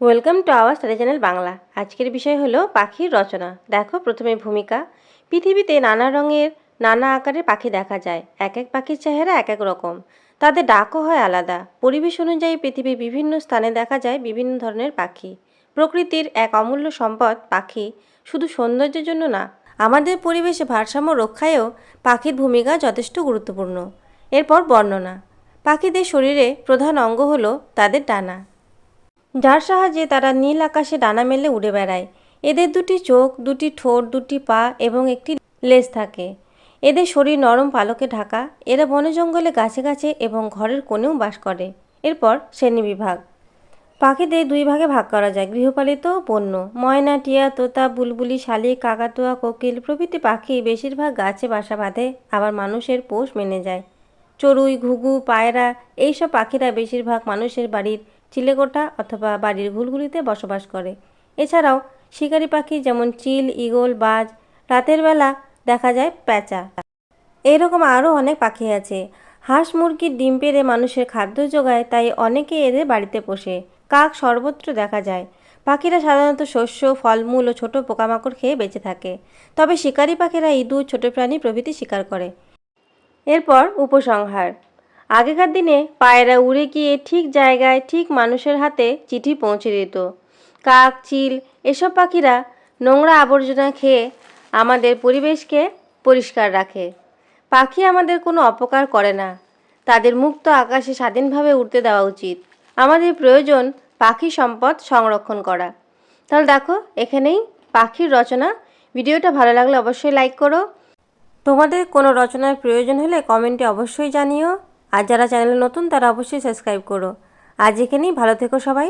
Welcome to our study channel Bangla আজকের বিষয় হলো পাখির রচনা। দেখো প্রথমে ভূমিকা। পৃথিবীতে নানা রঙের, নানা আকারের পাখি দেখা যায়। এক এক পাখির চেহারা এক এক রকম। তাদের ডাকও হয় আলাদা। পরিবেশ অনুযায়ী পৃথিবীর বিভিন্ন স্থানে দেখা যায় বিভিন্ন ধরনের পাখি। প্রকৃতির এক অমূল্য সম্পদ পাখি শুধু সৌন্দর্যের জন্য না, আমাদের পরিবেশে ভারসাম্য রক্ষায়ও পাখির ভূমিকা যথেষ্ট গুরুত্বপূর্ণ। এরপর বর্ণনা। পাখিদের শরীরে প্রধান অঙ্গ হলো তাদের ডানা। যার সাহায্যে তারা নীল আকাশে ডানা মেলে উড়ে বেড়ায়। এদের দুটি চোখ, দুটি ঠোঁট, দুটি পা এবং একটি লেজ থাকে। এদের শরীর নরম পালকে ঢাকা, এরা বনে জঙ্গলে গাছে গাছে এবং ঘরের কোণেও বাস করে। এরপর শ্রেণীবিভাগ পাখিদের দুই ভাগে ভাগ করা যায়, গৃহপালিত বন্য। ময়না, টিয়া, তোতা, বুলবুলি, শালিক, কাকাতুয়া, কোকিল প্রভৃতি পাখি বেশিরভাগ গাছে বাসা বাঁধে, আবার মানুষের পোষ মেনে যায়। চড়ুই, ঘুঘু, পায়রা, এইসব পাখিরা বেশিরভাগ মানুষের বাড়ির চিলেকোঠা অথবা বাড়ির ঘুলঘুলিতে বসবাস করে। এছাড়াও শিকারি পাখি যেমন চিল, ঈগল, বাজ রাতের বেলা দেখা যায় প্যাঁচা। এরকম আরও অনেক পাখি আছে। হাঁস মুরগির ডিম পেড়ে মানুষের খাদ্য যোগায়, তাই অনেকে এদের বাড়িতে পোষে। কাক সর্বত্র দেখা যায়। পাখিরা সাধারণত শস্য, ফলমূল ও ছোট পোকামাকড় খেয়ে বেঁচে থাকে। তবে শিকারি পাখিরা ইঁদুর ছোট প্রাণী প্রভৃতি শিকার করে। এরপর উপসংহার। আগেকার দিনে পায়রা উড়ে গিয়ে ঠিক জায়গায় ঠিক মানুষের হাতে চিঠি পৌঁছে দিত। কাক, চিল, এসব পাখিরা নোংরা আবর্জনা খেয়ে আমাদের পরিবেশকে পরিষ্কার রাখে। পাখি আমাদের কোনো অপকার করে না। তাদের মুক্ত আকাশে স্বাধীনভাবে উড়তে দেওয়া উচিত। আমাদের প্রয়োজন পাখি সম্পদ সংরক্ষণ করা। তাহলে দেখো, এখানেই পাখির রচনা। ভিডিওটা ভালো লাগলে অবশ্যই লাইক করো। তোমাদের কোনো রচনার প্রয়োজন হলে কমেন্টে অবশ্যই জানিও। আর যারা চ্যানেলে নতুন তারা অবশ্যই সাবস্ক্রাইব করো। আজ এখানেই ভালো থেকো সবাই।